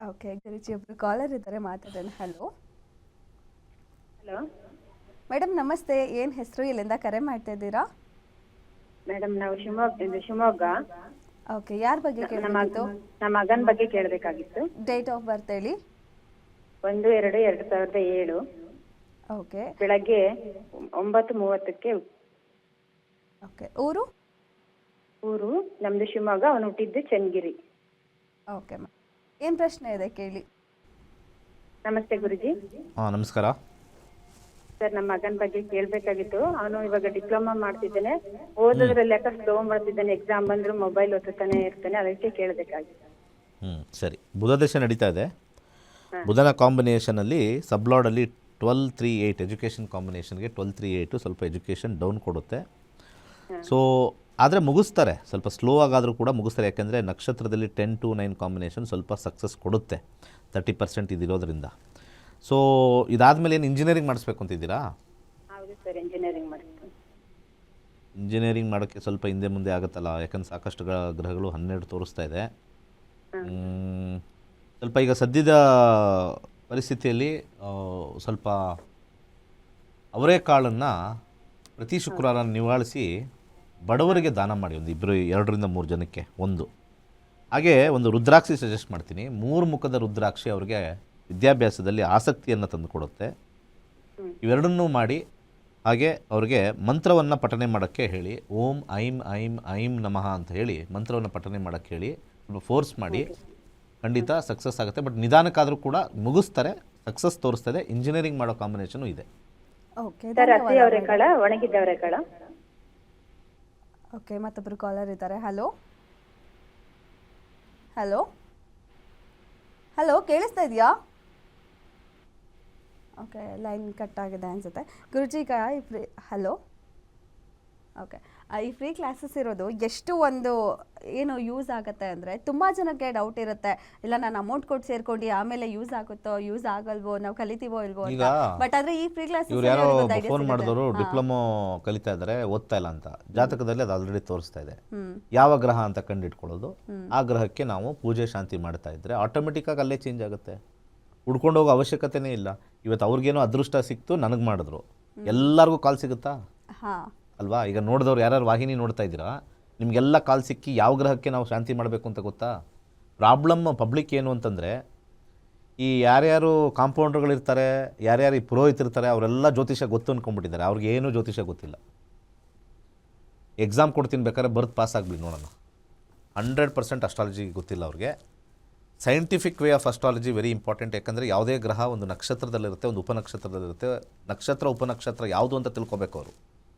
Okay ಗುರುಜಿ ಒಬ್ರು collar ಇದ್ದಾರೆ ಮಾತಾಡೋಣ. ಹಲೋ ಹಲೋ ಮೇಡಮ್ ನಮಸ್ತೆ. ಏನು ಹೆಸರು? ಇಲ್ಲಿಂದ ಕರೆ ಮಾಡ್ತಾ ಇದ್ದೀರಾ? ಮೇಡಮ್ ನಾವು ಶಿವಮೊಗ್ಗದಿಂದ ಶಿವಮೊಗ್ಗ. ಓಕೆ ಯಾರ ಬಗ್ಗೆ ಕೇಳಬೇಕಿತ್ತು? ನಮ್ಮ ಮಗನ ಬಗ್ಗೆ ಕೇಳಬೇಕಾಗಿತ್ತು. ಡೇಟ್ ಆಫ್ ಬರ್ತ್ ಹೇಳಿ. ಒಂದು ಎರಡು ಎರಡು ಸಾವಿರದ ಏಳು. ಓಕೆ. ಬೆಳಗ್ಗೆ ಒಂಬತ್ತು ಮೂವತ್ತಕ್ಕೆ ಓಕೆ ಊರು? ಊರು ನಮ್ದು ಶಿವಮೊಗ್ಗ ಅವನು ಹುಟ್ಟಿದ್ದು ಚನ್ನಗಿರಿ. ಓಕೆ ಏನು ಪ್ರಶ್ನೆ ಇದೆ ಕೇಳಿ. ನಮಸ್ತೆ ಗುರುಜಿ. ಹಾಂ ನಮಸ್ಕಾರ. ಸರ್ ನಮ್ಮ ಮಗನ ಬಗ್ಗೆ ಕೇಳಬೇಕಾಗಿತ್ತು. ಅವನು ಇವಾಗ ಡಿಪ್ಲೊಮಾ ಮಾಡ್ತಿದ್ದಾನೆ. ಓದೋದ್ರಲ್ಲಿ ಯಾಕೆ ಸ್ಲೋ ಮಾಡ್ತಿದ್ದಾನೆ. ಎಕ್ಸಾಮ್ ಬಂದ್ರು ಮೊಬೈಲ್ ಓದ್ತಾನೆ ಇರ್ತಾನೆ. ಅದಕ್ಕೆ ಕೇಳಬೇಕಾಗಿತ್ತು. ಹ್ಞೂ ಸರಿ. ಬುಧ ದಶೆ ನಡೀತಾ ಇದೆ. ಬುಧನ ಕಾಂಬಿನೇಷನಲ್ಲಿ ಸಬ್ಲಾಡಲ್ಲಿ ಟ್ವೆಲ್ ತ್ರೀ ಏಯ್ಟ್ ಎಜುಕೇಷನ್ ಕಾಂಬಿನೇಷನ್ಗೆ ಟ್ವೆಲ್ ತ್ರೀ ಏಯ್ಟು ಸ್ವಲ್ಪ ಎಜುಕೇಷನ್ ಡೌನ್ ಕೊಡುತ್ತೆ. ಸೊ ಆದರೆ ಮುಗಿಸ್ತಾರೆ. ಸ್ವಲ್ಪ ಸ್ಲೋ ಆಗಾದರೂ ಕೂಡ ಮುಗಿಸ್ತಾರೆ. ಯಾಕೆಂದರೆ ನಕ್ಷತ್ರದಲ್ಲಿ ಟೆನ್ ಟು ನೈನ್ ಕಾಂಬಿನೇಷನ್ ಸ್ವಲ್ಪ ಸಕ್ಸಸ್ ಕೊಡುತ್ತೆ. ತರ್ಟಿ ಪರ್ಸೆಂಟ್ ಇದಿರೋದ್ರಿಂದ. ಸೊ ಇದಾದಮೇಲೆ ಏನು ಇಂಜಿನಿಯರಿಂಗ್ ಮಾಡಿಸ್ಬೇಕು ಅಂತಿದ್ದೀರಾ? ಇಂಜಿನಿಯರಿಂಗ್ ಮಾಡೋಕ್ಕೆ ಸ್ವಲ್ಪ ಹಿಂದೆ ಮುಂದೆ ಆಗುತ್ತಲ್ಲ? ಯಾಕಂದ್ರೆ ಸಾಕಷ್ಟು ಗ್ರಹಗಳು ಹನ್ನೆರಡು ತೋರಿಸ್ತಾ ಇದೆ. ಸ್ವಲ್ಪ ಈಗ ಸದ್ಯದ ಪರಿಸ್ಥಿತಿಯಲ್ಲಿ ಸ್ವಲ್ಪ ಸ್ವಲ್ಪ ಅವರೆಕಾಳನ್ನು ಪ್ರತಿ ಶುಕ್ರವಾರ ನಿವಾಳಿಸಿ ಬಡವರಿಗೆ ದಾನ ಮಾಡಿ ಒಂದು ಇಬ್ಬರು ಎರಡರಿಂದ ಮೂರು ಜನಕ್ಕೆ ಒಂದು. ಹಾಗೆ ಒಂದು ರುದ್ರಾಕ್ಷಿ ಸಜೆಸ್ಟ್ ಮಾಡ್ತೀನಿ. ಮೂರು ಮುಖದ ರುದ್ರಾಕ್ಷಿ ಅವ್ರಿಗೆ ವಿದ್ಯಾಭ್ಯಾಸದಲ್ಲಿ ಆಸಕ್ತಿಯನ್ನು ತಂದುಕೊಡುತ್ತೆ ಇವೆರಡನ್ನೂ ಮಾಡಿ ಹಾಗೆ ಅವ್ರಿಗೆ ಮಂತ್ರವನ್ನು ಪಠನೆ ಮಾಡೋಕ್ಕೆ ಹೇಳಿ ಓಂ ಐಂ ಐಂ ಐಂ ನಮಃ ಅಂತ ಹೇಳಿ ಮಂತ್ರವನ್ನು ಪಠನೆ ಮಾಡೋಕ್ಕೆ ಹೇಳಿ ಸ್ವಲ್ಪ ಫೋರ್ಸ್ ಮಾಡಿ ಖಂಡಿತ ಸಕ್ಸಸ್ ಆಗುತ್ತೆ. ಬಟ್ ನಿಧಾನಕ್ಕಾದರೂ ಕೂಡ ಮುಗಿಸ್ತಾರೆ ಸಕ್ಸಸ್ ತೋರಿಸ್ತದೆ. ಇಂಜಿನಿಯರಿಂಗ್ ಮಾಡೋ ಕಾಂಬಿನೇಷನು ಇದೆ. ಓಕೆ ಮತ್ತೊಬ್ಬರು ಕಾಲರ್ ಇದ್ದಾರೆ. ಹಲೋ ಹಲೋ ಹಲೋ ಕೇಳಿಸ್ತಾ ಇದೆಯಾ? ಓಕೆ ಲೈನ್ ಕಟ್ ಆಗಿದೆ ಅನಿಸುತ್ತೆ. ಗುರುಜಿ ಈ ಹಲೋ ಓಕೆ ಈ ಫ್ರೀ ಕ್ಲಾಸಸ್ ಇರೋದು ಎಷ್ಟು ಒಂದು ಏನು ಯೂಸ್ ಆಗುತ್ತೆ ಅಂದರೆ ತುಂಬ ಜನಕ್ಕೆ ಡೌಟ್ ಇರುತ್ತೆ. ಇಲ್ಲ ನಾನು ಅಮೌಂಟ್ ಕೊಟ್ಟು ಸೇರ್ಕೊಂಡು ಆಮೇಲೆ ಯೂಸ್ ಆಗುತ್ತೋ ಯೂಸ್ ಆಗಲ್ವೋ ನಾವು ಕಲಿತೀವೋ ಇಲ್ವೋ ಅಂತ. ಬಟ್ ಆದರೆ ಈ ಫ್ರೀ ಕ್ಲಾಸ್ ಇವ್ರು ಯಾರೋ ಫೋನ್ ಮಾಡಿದವರು ಡಿಪ್ಲೊಮೊ ಕಲಿತಾ ಇದ್ದಾರೆ ಓದ್ತಾ ಇಲ್ಲ ಅಂತ. ಜಾತಕದಲ್ಲಿ ಅದು ಆಲ್ರೆಡಿ ತೋರಿಸ್ತಾ ಇದೆ. ಯಾವ ಗ್ರಹ ಅಂತ ಕಂಡಿಟ್ಕೊಳ್ಳೋದು ಆ ಗ್ರಹಕ್ಕೆ ನಾವು ಪೂಜೆ ಶಾಂತಿ ಮಾಡ್ತಾ ಇದ್ರೆ ಆಟೋಮೆಟಿಕ್ಕಾಗಿ ಅಲ್ಲೇ ಚೇಂಜ್ ಆಗುತ್ತೆ. ಹುಡ್ಕೊಂಡು ಹೋಗೋ ಅವಶ್ಯಕತೆನೇ ಇಲ್ಲ. ಇವತ್ತು ಅವ್ರಿಗೇನೋ ಅದೃಷ್ಟ ಸಿಕ್ತು ನನಗೆ ಮಾಡಿದ್ರು. ಎಲ್ಲರಿಗೂ ಕಾಲ್ ಸಿಗುತ್ತಾ? ಹಾಂ. ಅಲ್ವಾ? ಈಗ ನೋಡಿದವ್ರು ಯಾರ್ಯಾರು ವಾಹಿನಿ ನೋಡ್ತಾ ಇದ್ದೀರಾ? ನಿಮಗೆಲ್ಲ ಕಾಲು ಸಿಕ್ಕಿ ಯಾವ ಗ್ರಹಕ್ಕೆ ನಾವು ಶಾಂತಿ ಮಾಡಬೇಕು ಅಂತ ಗೊತ್ತಾ? ಪ್ರಾಬ್ಲಮ್ ಪಬ್ಲಿಕ್ ಏನು ಅಂತಂದರೆ, ಈ ಯಾರ್ಯಾರು ಕಾಂಪೌಂಡರ್ಗಳಿರ್ತಾರೆ ಯಾರ್ಯಾರು ಈ ಪುರೋಹಿತರಿರ್ತಾರೆ ಅವರೆಲ್ಲ ಜ್ಯೋತಿಷ ಗೊತ್ತು ಅಂದ್ಕೊಂಡ್ಬಿಟ್ಟಿದ್ದಾರೆ ಅವ್ರಿಗೆ ಏನೂ ಜ್ಯೋತಿಷ ಗೊತ್ತಿಲ್ಲ. ಎಕ್ಸಾಮ್ ಕೊಡ್ತೀನಿ ಬೇಕಾದ್ರೆ ಬರ್ತ್ ಪಾಸ್ ಆಗಲಿ ನೋಡೋಣ. ಹಂಡ್ರೆಡ್ ಪರ್ಸೆಂಟ್ ಅಸ್ಟ್ರಾಲಜಿ ಗೊತ್ತಿಲ್ಲ ಅವ್ರಿಗೆ. Scientific way of astrology very important. ಯಾಕಂದರೆ ಯಾವುದೇ ಗ್ರಹ ಒಂದು ನಕ್ಷತ್ರದಲ್ಲಿರುತ್ತೆ, ಒಂದು ಉಪನಕ್ಷತ್ರದಲ್ಲಿರುತ್ತೆ. ನಕ್ಷತ್ರ, ಉಪನಕ್ಷತ್ರ ಯಾವುದು ಅಂತ ತಿಳ್ಕೊಬೇಕು ಅವರು.